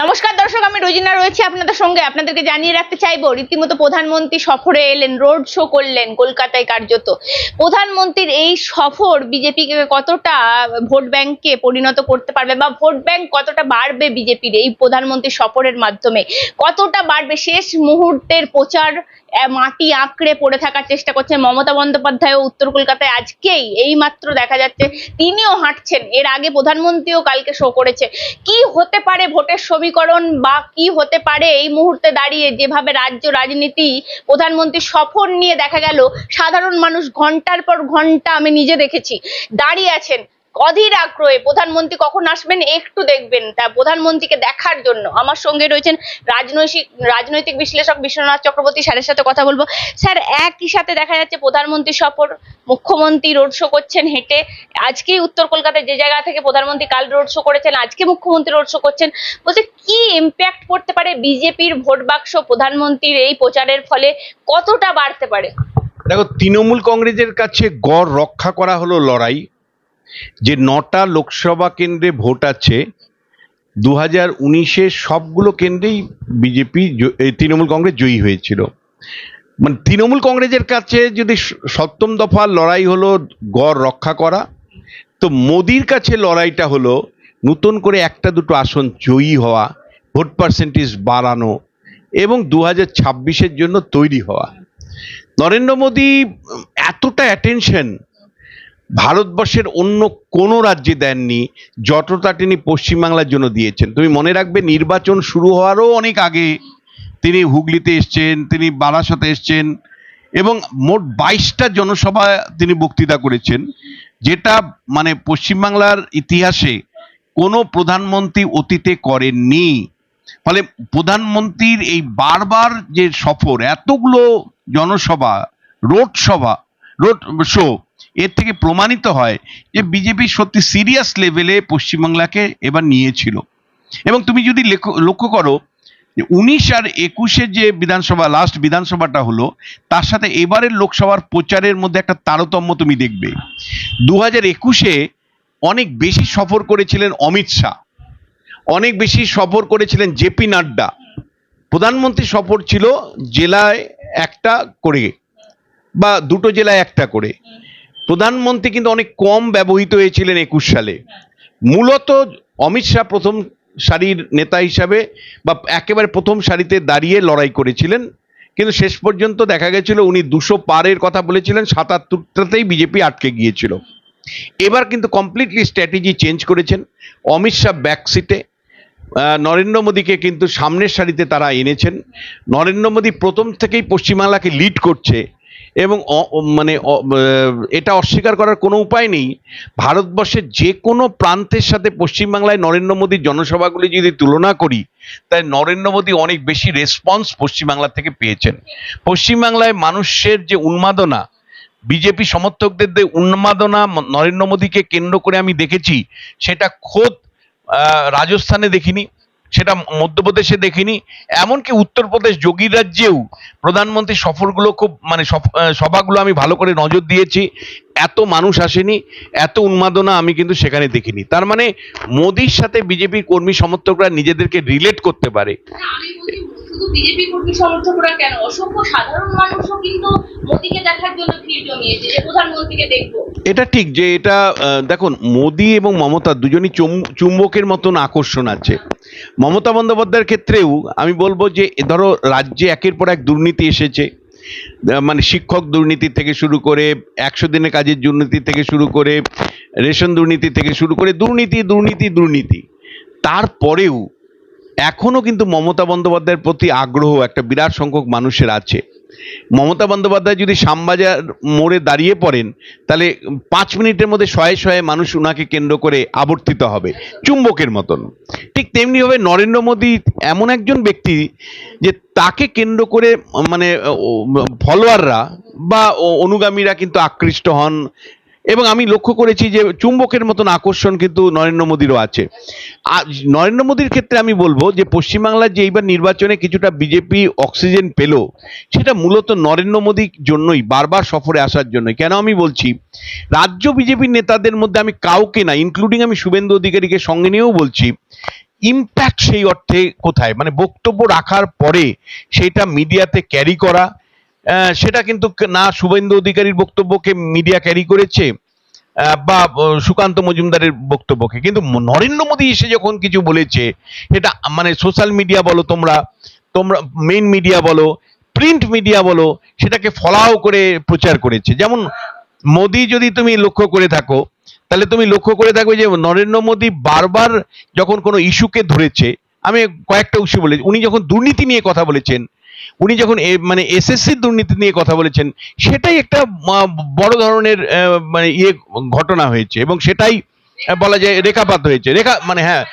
নমস্কার, দর্শক, আমি রোজিনা রয়েছি আপনাদের সঙ্গে। আপনাদেরকে জানিয়ে রাখতে চাইব, রীতিমতো প্রধানমন্ত্রী সফরে এলেন, রোড শো করলেন কলকাতায় কার্যত। প্রধানমন্ত্রীর এই সফর বিজেপিকে কতটা ভোট ব্যাংকে পরিণত করতে পারবে বা ভোট ব্যাংক কতটা বাড়বে বিজেপির এই প্রধানমন্ত্রী সফরের মাধ্যমে? কতটা বাড়বে? শেষ মুহূর্তের প্রচার মাটি আঁকড়ে পড়ে থাকার চেষ্টা করছেন মমতা বন্দ্যোপাধ্যায় উত্তর কলকাতায়। আজকেই এই মাত্র দেখা যাচ্ছে তিনিও হাঁটছেন। এর আগে প্রধানমন্ত্রীও কালকে শো করেছে। কি হতে পারে ভোটের সমীকরণ বা কি হতে পারে এই মুহূর্তে দাঁড়িয়ে যেভাবে রাজ্য রাজনীতি, প্রধানমন্ত্রী সফর নিয়ে দেখা গেল, সাধারণ মানুষ ঘণ্টার পর ঘণ্টা আমি নিজে দেখেছি। দাঁড়িয়ে আছেন অধীর আগ্রহে প্রধানমন্ত্রী কখন আসবেন একটু দেখবেন তা প্রধানমন্ত্রীকে দেখার জন্য। আমার সঙ্গে রয়েছেন রাজনৈতিক রাজনৈতিক বিশ্লেষক বিশ্বনাথ চক্রবর্তী স্যারের সাথে কথা বলব। স্যার, একই সাথে দেখা যাচ্ছে প্রধানমন্ত্রী সফর, মুখ্যমন্ত্রী রোড শো করছেন হেঁটে। আজকেই উত্তর কলকাতায় যে জায়গা থেকে প্রধানমন্ত্রী কাল রোড শো করেছেন, আজকে মুখ্যমন্ত্রী রোড শো করছেন। বলছে, কি ইম্প্যাক্ট পড়তে পারে বিজেপির ভোট বাক্স প্রধানমন্ত্রীর এই প্রচারের ফলে? কতটা বাড়তে পারে? দেখো, তৃণমূল কংগ্রেসের কাছে গড় রক্ষা করা হলো লড়াই। যে নটা লোকসভা কেন্দ্রে ভোট আছে দু হাজার উনিশের সবগুলো কেন্দ্রেই বিজেপি তৃণমূল কংগ্রেস জয়ী হয়েছিল। মানে তৃণমূল কংগ্রেসের কাছে যদি সপ্তম দফার লড়াই হলো গড় রক্ষা করা, তো মোদির কাছে লড়াইটা হলো নতুন করে একটা দুটো আসন জয়ী হওয়া, ভোট পার্সেন্টেজ বাড়ানো এবং দু হাজার ছাব্বিশের জন্য তৈরি হওয়া। নরেন্দ্র মোদী এতটা অ্যাটেনশন ভারতবর্ষের অন্য কোনো রাজ্যে দেননি, যতটা তিনি পশ্চিমবাংলার জন্য দিয়েছেন। তুমি মনে রাখবে, নির্বাচন শুরু হওয়ারও অনেক আগে তিনি হুগলিতে এসছেন, তিনি বারাসতে এসছেন, এবং মোট বাইশটা জনসভা তিনি বক্তৃতা করেছেন। যেটা মানে পশ্চিমবাংলার ইতিহাসে কোনো প্রধানমন্ত্রী অতীতে করেননি। ফলে প্রধানমন্ত্রীর এই বারবার যে সফর, এতগুলো জনসভা, রোড সভা, রোড শো এর থেকে প্রমাণিত হয় যে বিজেপি সত্যি সিরিয়াস লেভেলে পশ্চিমবাংলাকে এবার নিয়েছিল। এবং তুমি যদি লক্ষ্য করো যে উনিশ আর একুশে যে বিধানসভা লাস্ট বিধানসভাটা হলো, তার সাথে এবারের লোকসভার প্রচারের মধ্যে একটা তারতম্য তুমি দেখবে। দু হাজার একুশে অনেক বেশি সফর করেছিলেন অমিত শাহ। অনেক বেশি সফর করেছিলেন জেপি নাড্ডা। প্রধানমন্ত্রী সফর ছিল জেলায় একটা করে বা দুটো জেলায় একটা করে। প্রধানমন্ত্রী কিন্তু অনেক কম ব্যবহৃত হয়েছিলেন একুশ সালে। মূলত অমিত শাহ প্রথম সারির নেতা হিসাবে বা একেবারে প্রথম সারিতে দাঁড়িয়ে লড়াই করেছিলেন। কিন্তু শেষ পর্যন্ত দেখা গেছিল উনি দুশো পারের কথা বলেছিলেন, সাতাত্তরটাতেই বিজেপি আটকে গিয়েছিল। এবার কিন্তু কমপ্লিটলি স্ট্র্যাটেজি চেঞ্জ করেছেন। অমিত শাহ ব্যাকসিটে নরেন্দ্র মোদীকে কিন্তু সামনের সারিতে তারা এনেছেন। নরেন্দ্র মোদী প্রথম থেকেই পশ্চিমবাংলাকে লিড করছে। এবং মানে এটা অস্বীকার করার কোনো উপায় নেই। ভারতবর্ষের যে কোনো প্রান্তের সাথে পশ্চিমবাংলায় নরেন্দ্র মোদীর জনসভাগুলি যদি তুলনা করি তাই নরেন্দ্র মোদী অনেক বেশি রেসপন্স পশ্চিমবাংলা থেকে পেয়েছেন। পশ্চিমবাংলায় মানুষের যে উন্মাদনা, বিজেপি সমর্থকদের যে উন্মাদনা নরেন্দ্র মোদীকে কেন্দ্র করে আমি দেখেছি, সেটা খোদ রাজস্থানে দেখিনি। সেটা মধ্যপ্রদেশে দেখিনি। এমনকি উত্তরপ্রদেশ যোগী রাজ্যেও প্রধানমন্ত্রী সফরগুলো খুব মানে সভাগুলো আমি ভালো করে নজর দিয়েছি। এত মানুষ আসেনি, এত উন্মাদনা আমি কিন্তু সেখানে দেখিনি। তার মানে মোদির সাথে বিজেপি কর্মী সমর্থকরা নিজেদেরকে রিলেট করতে পারে। শুধু বিজেপি কর্মী সমর্থকরা কেন? অসংখ্য সাধারণ মানুষও কিন্তু মোদীকে দেখার জন্য ভিড় জমিয়েছে। যে প্রধানমন্ত্রীকে দেখব। এটা ঠিক যে এটা দেখুন, মোদি এবং মমতা দুজনই চুম্বকের মতন আকর্ষণ আছে। মমতা বন্দ্যোপাধ্যায়ের ক্ষেত্রেও আমি বলব যে ধরো, রাজ্যে একের পর এক দুর্নীতি এসেছে। মানে শিক্ষক দুর্নীতি থেকে শুরু করে, একশো দিনের কাজের দুর্নীতি থেকে শুরু করে, রেশন দুর্নীতি থেকে শুরু করে, দুর্নীতি দুর্নীতি দুর্নীতি। তারপরেও এখনও কিন্তু মমতা বন্দ্যোপাধ্যায়ের প্রতি আগ্রহ একটা বিরাট সংখ্যক মানুষের আছে। মমতা বন্দ্যোপাধ্যায় যদি শ্যামবাজার মোড়ে দাঁড়িয়ে পড়েন, তাহলে পাঁচ মিনিটের মধ্যে শয়ে শয়ে মানুষ উনাকে কেন্দ্র করে আবর্তিত হবে, চুম্বকের মতন। ঠিক তেমনিভাবে নরেন্দ্র মোদী এমন একজন ব্যক্তি যে তাকে কেন্দ্র করে মানে ফলোয়াররা বা অনুগামীরা কিন্তু আকৃষ্ট হন এবং আমি লক্ষ্য করেছি যে চুম্বকের মতন আকর্ষণ কিন্তু নরেন্দ্র মোদীরও আছে। নরেন্দ্র মোদীর ক্ষেত্রে আমি বলব যে পশ্চিমবাংলার যে এইবার নির্বাচনে কিছুটা বিজেপি অক্সিজেন পেল, সেটা মূলত নরেন্দ্র মোদীর জন্যই, বারবার সফরে আসার জন্যই। কেন আমি বলছি? রাজ্য বিজেপির নেতাদের মধ্যে আমি কাউকে না ইনক্লুডিং আমি শুভেন্দু অধিকারীকে সঙ্গে নিয়েও বলছি ইম্প্যাক্ট সেই অর্থে কোথায়? মানে বক্তব্য রাখার পরে সেটা মিডিয়াতে ক্যারি করা সেটা কিন্তু না শুভেন্দু অধিকারীর বক্তব্যকে মিডিয়া ক্যারি করেছে বা সুকান্ত মজুমদারের বক্তব্যকে। কিন্তু নরেন্দ্র মোদী এসে যখন কিছু বলেছে, সেটা মানে সোশ্যাল মিডিয়া বলো তোমরা তোমরা মেইন মিডিয়া বলো প্রিন্ট মিডিয়া বলো, সেটাকে ফলাও করে প্রচার করেছে। যেমন মোদি যদি তুমি লক্ষ্য করে থাকো, তাহলে তুমি লক্ষ্য করে থাকবে যে নরেন্দ্র মোদী বারবার যখন কোনো ইস্যুকে ধরেছে, আমি কয়েকটা ইস্যু বলেছি, উনি যখন দুর্নীতি নিয়ে কথা বলেছেন উনি যখন মানে এসএসসির দুর্নীতি নিয়ে কথা বলেছেন, সেটাই একটা বড় ধরনের মানে ইয়ে ঘটনা হয়েছে এবং সেটাই বলা যায় রেখাপাত হয়েছে। রেখা মানে হ্যাঁ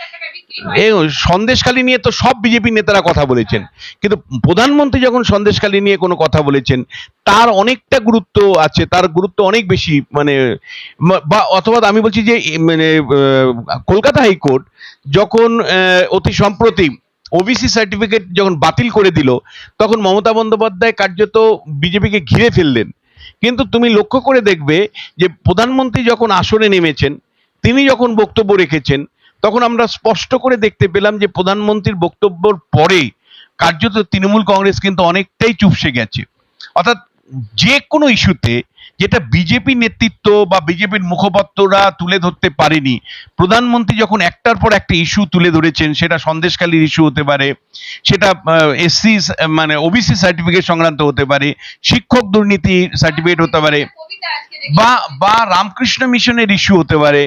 এই সন্দেশখালী নিয়ে তো সব বিজেপি নেতারা কথা বলেছেন। কিন্তু প্রধানমন্ত্রী যখন সন্দেশখালী নিয়ে কোনো কথা বলেছেন, তার অনেকটা গুরুত্ব আছে, তার গুরুত্ব অনেক বেশি মানে বা অথবা আমি বলছি যে মানে কলকাতা হাইকোর্ট যখন অতি সম্প্রতি ওবিসি সার্টিফিকেট যখন বাতিল করে দিল, তখন মমতা বন্দ্যোপাধ্যায় কার্যত বিজেপিকে ঘিরে ফেললেন। কিন্তু তুমি লক্ষ্য করে দেখবে যে প্রধানমন্ত্রী যখন আসনে নেমেছেন, তিনি যখন বক্তব্য রেখেছেন, তখন আমরা স্পষ্ট করে দেখতে পেলাম যে প্রধানমন্ত্রীর বক্তব্যর পরে কার্যত তৃণমূল কংগ্রেস কিন্তু অনেকটাই চুপসে গেছে। অর্থাৎ যে কোনো ইস্যুতে যেটা বিজেপি নেতৃত্ব বা বিজেপির মুখপাত্ররা তুলে ধরতে পারেনি, প্রধানমন্ত্রী যখন একটার পর একটা ইস্যু তুলে ধরেছেন, সেটা সন্দেশকালীর ইস্যু হতে পারে, সেটা এসসি মানে ওবিসি সার্টিফিকেট সংক্রান্ত হতে পারে, শিক্ষক দুর্নীতি সার্টিফিকেট হতে পারে, বা বা রামকৃষ্ণ মিশনের ইস্যু হতে পারে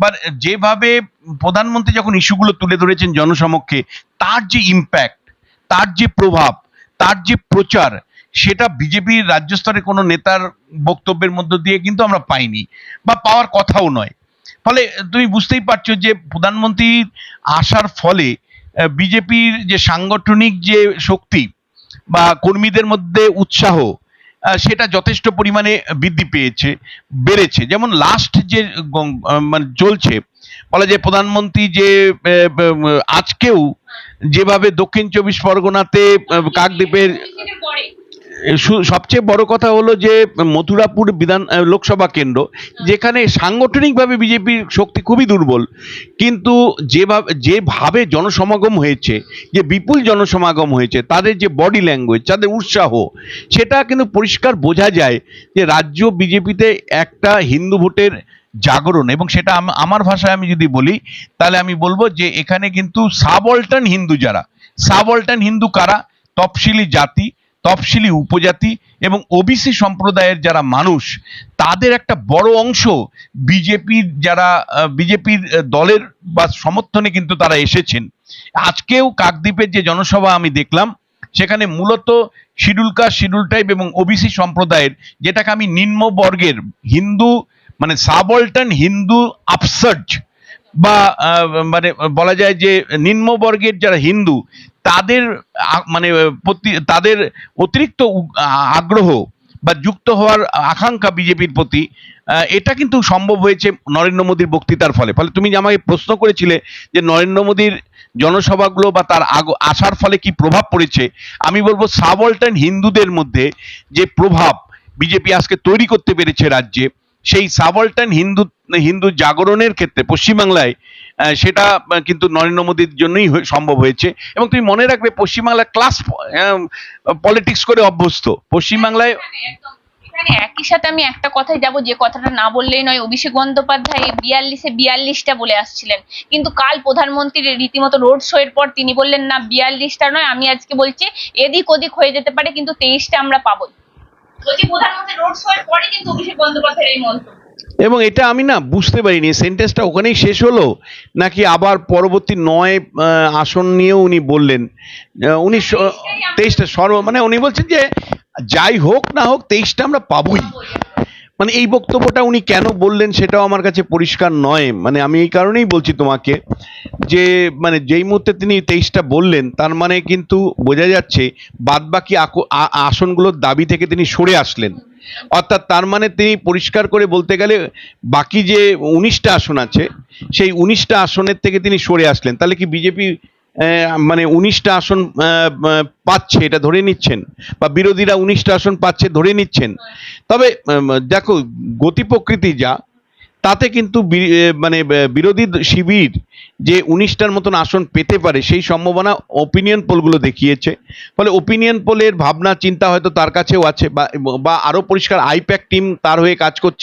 বা যেভাবে প্রধানমন্ত্রী যখন ইস্যুগুলো তুলে ধরেছেন জনসমক্ষে, তার যে ইম্প্যাক্ট তার যে প্রভাব, তার যে প্রচার সেটা বিজেপির রাজ্য স্তরে কোনো নেতার বক্তব্যের মধ্য দিয়ে কিন্তু আমরা পাইনি বা পাওয়ার কথাও নয়। ফলে তুমি বুঝতেই পারছ যে প্রধানমন্ত্রী আসার ফলে বিজেপির যে সাংগঠনিক যে শক্তি বা কর্মীদের মধ্যে উৎসাহ সেটা যথেষ্ট পরিমাণে বৃদ্ধি পেয়েছে, বেড়েছে। যেমন লাস্ট যে মানে চলছে, বলা যায় প্রধানমন্ত্রী যে আজকেও যেভাবে দক্ষিণ চব্বিশ পরগনাতে কাকদ্বীপের সবচেয়ে বড় কথা হলো যে, মথুরাপুর বিধান লোকসভা কেন্দ্র, যেখানে সাংগঠনিকভাবে বিজেপির শক্তি খুবই দুর্বল। কিন্তু যেভাবে যেভাবে জনসমাগম হয়েছে, যে বিপুল জনসমাগম হয়েছে, তাদের যে বডি ল্যাঙ্গুয়েজ তাদের উৎসাহ, সেটা কিন্তু পরিষ্কার বোঝা যায় যে রাজ্য বিজেপিতে একটা হিন্দু ভোটের জাগরণ, এবং সেটা আমার ভাষায় আমি যদি বলি, তাহলে আমি বলব যে এখানে কিন্তু সাবঅল্টার্ন হিন্দু যারা সাবঅল্টার্ন হিন্দু কারা তফসিলি জাতি তফসিলি উপজাতি এবং ওবিসি সম্প্রদায়ের যারা মানুষ, তাদের একটা বড় অংশ বিজেপির যারা বিজেপির দলের বা সমর্থনে কিন্তু তারা এসেছেন। আজকেও কাকদ্বীপের যে জনসভা আমি দেখলাম, সেখানে মূলত শিডিউল কাস্ট শিডিউল টাইপ এবং ওবিসি সম্প্রদায়ের, যেটাকে আমি নিম্নবর্গের হিন্দু মানে সাবঅল্টার্ন হিন্দু আপসার্জ বা মানে বলা যায় যে নিম্নবর্গের যারা হিন্দু, তাদের মানে তাদের অতিরিক্ত আগ্রহ বা যুক্ত হওয়ার আকাঙ্ক্ষা বিজেপির প্রতি এটা কিন্তু সম্ভব হয়েছে নরেন্দ্র মোদীর বক্তৃতার ফলে। ফলে তুমি আমাকে প্রশ্ন করেছিলে যে নরেন্দ্র মোদীর জনসভাগুলো বা তার আসার ফলে কি প্রভাব পড়েছে, আমি বলব সাবঅল্টার্ন হিন্দুদের মধ্যে যে প্রভাব বিজেপি আজকে তৈরি করতে পেরেছে রাজ্যে সেই সাবঅল্টার্ন হিন্দু হিন্দু জাগরণের ক্ষেত্রে পশ্চিমবাংলায় সেটা কিন্তু নরেন্দ্র মোদীর জন্যই সম্ভব হয়েছে। এবং তুমি মনে রাখবে পশ্চিমবাংলা ক্লাস পলিটিক্স করে অভ্যস্ত। পশ্চিমবাংলায় একই সাথে আমি একটা কথাই যাব, যে কথাটা না বললেই নয়, অভিষেক বন্দ্যোপাধ্যায় বিয়াল্লিশে বিয়াল্লিশটা বলে আসছিলেন। কিন্তু কাল প্রধানমন্ত্রীর রীতিমতো রোড শো এর পর তিনি বললেন, না, বিয়াল্লিশটা নয়, আমি আজকে বলছি, এদিক ওদিক হয়ে যেতে পারে, কিন্তু তেইশটা আমরা পাবোই। বলছি প্রধানমন্ত্রী রোড শো এর পরে কিন্তু অভিষেক বন্দ্যোপাধ্যায়ের এই মন্তব্য। এবং এটা আমি না বুঝতে পারিনি সেন্টেন্সটা ওখানেই শেষ হলো? নাকি আবার পরবর্তী নয় আসন নিয়েও উনি বললেন? উনি তেইশটা সর্ব মানে উনি বলছেন যে যাই হোক না হোক তেইশটা আমরা পাবোই মানে এই বক্তব্যটা উনি কেন বললেন সেটাও আমার কাছে পরিষ্কার নয়। মানে আমি এই কারণেই বলছি তোমাকে যে মানে যেই মুহূর্তে তিনি তেইশটা বললেন, তার মানে কিন্তু বোঝা যাচ্ছে বাদবাকি আসনগুলোর দাবি থেকে তিনি সরে আসলেন। অর্থাৎ তার মানে তিনি পরিষ্কার করে বলতে গেলে বাকি যে উনিশটা আসন আছে, সেই উনিশটা আসনের থেকে তিনি সরে আসলেন। তাহলে কি বিজেপি মানে উনিশটা আসন পাচ্ছে, এটা ধরে নিচ্ছেন। বা বিরোধীরা উনিশটা আসন পাচ্ছে, ধরে নিচ্ছেন। তবে দেখো, গতি প্রকৃতি যা, তাতে কিন্তু মানে বিরোধী শিবির যে উনিশটার মতন আসন পেতে পারে, সেই সম্ভাবনা ওপিনিয়ন পোলগুলো দেখিয়েছে। ফলে ওপিনিয়ন পোলের ভাবনা, চিন্তা হয়তো তার কাছেও আছে, বা বা আরও পরিষ্কার আইপ্যাক টিম তার হয়ে কাজ করছে।